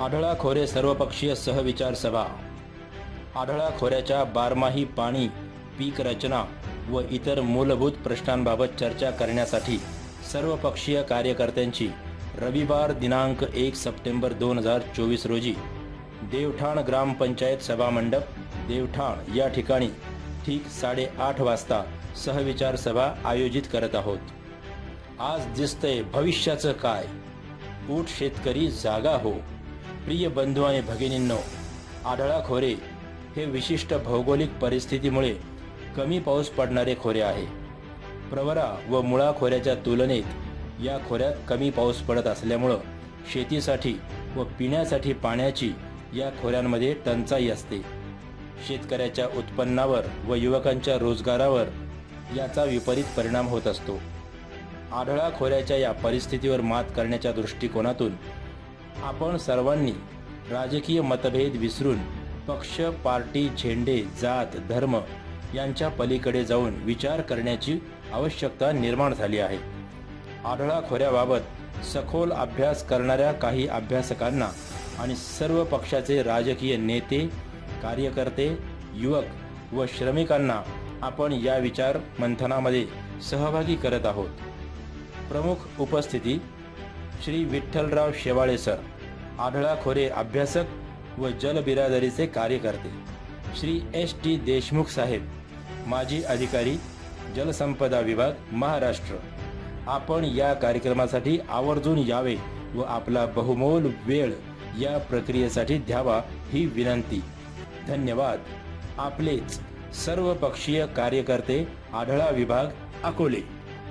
आढळा खोरे सर्वपक्षीय सहविचार सभा. आढळा खोऱ्याच्या बारमाही पाणी पीक रचना व इतर मूलभूत प्रश्नांबाबत चर्चा करण्यासाठी सर्वपक्षीय कार्यकर्त्यांची रविवार दिनांक एक सप्टेंबर दोन हजार चोवीस रोजी देवठाण ग्रामपंचायत सभामंडप देवठाण या ठिकाणी ठीक साडेआठ वाजता सहविचार सभा आयोजित करत आहोत. आज दिसतंय भविष्याचं काय? ऊट शेतकरी जागा हो. प्रिय बंधू आणि भगिनींनो आढळा खोरे हे विशिष्ट भौगोलिक परिस्थितीमुळे कमी पाऊस पडणारे खोरे आहे. प्रवरा व मुळा खोऱ्याच्या तुलनेत या खोऱ्यात कमी पाऊस पडत असल्यामुळं शेतीसाठी व पिण्यासाठी पाण्याची या खोऱ्यांमध्ये टंचाई असते. शेतकऱ्याच्या उत्पन्नावर व युवकांच्या रोजगारावर याचा विपरीत परिणाम होत असतो. आढळा खोऱ्याच्या या परिस्थितीवर मात करण्याच्या दृष्टिकोनातून आपण सर्वांनी राजकीय मतभेद विसरून पक्ष पार्टी झेंडे जात धर्म यांच्या पलीकडे जाऊन विचार करण्याची आवश्यकता निर्माण झाली आहे. आढळा खोऱ्याबाबत सखोल अभ्यास करणाऱ्या काही अभ्यासकांना आणि सर्व पक्षाचे राजकीय नेते कार्यकर्ते युवक व श्रमिकांना आपण या विचार मंथनामध्ये सहभागी करत आहोत. प्रमुख उपस्थिती श्री विठ्ठलराव शेवाळे सर आढळा खोरे अभ्यासक व जलबिरादरीचे कार्यकर्ते. श्री एस टी देशमुख साहेब माजी अधिकारी जलसंपदा विभाग महाराष्ट्र. आपण या कार्यक्रमासाठी आवर्जून यावे व आपला बहुमोल वेळ या प्रक्रियेसाठी द्यावा ही विनंती. धन्यवाद. आपलेच सर्वपक्षीय कार्यकर्ते आढळा विभाग अकोले.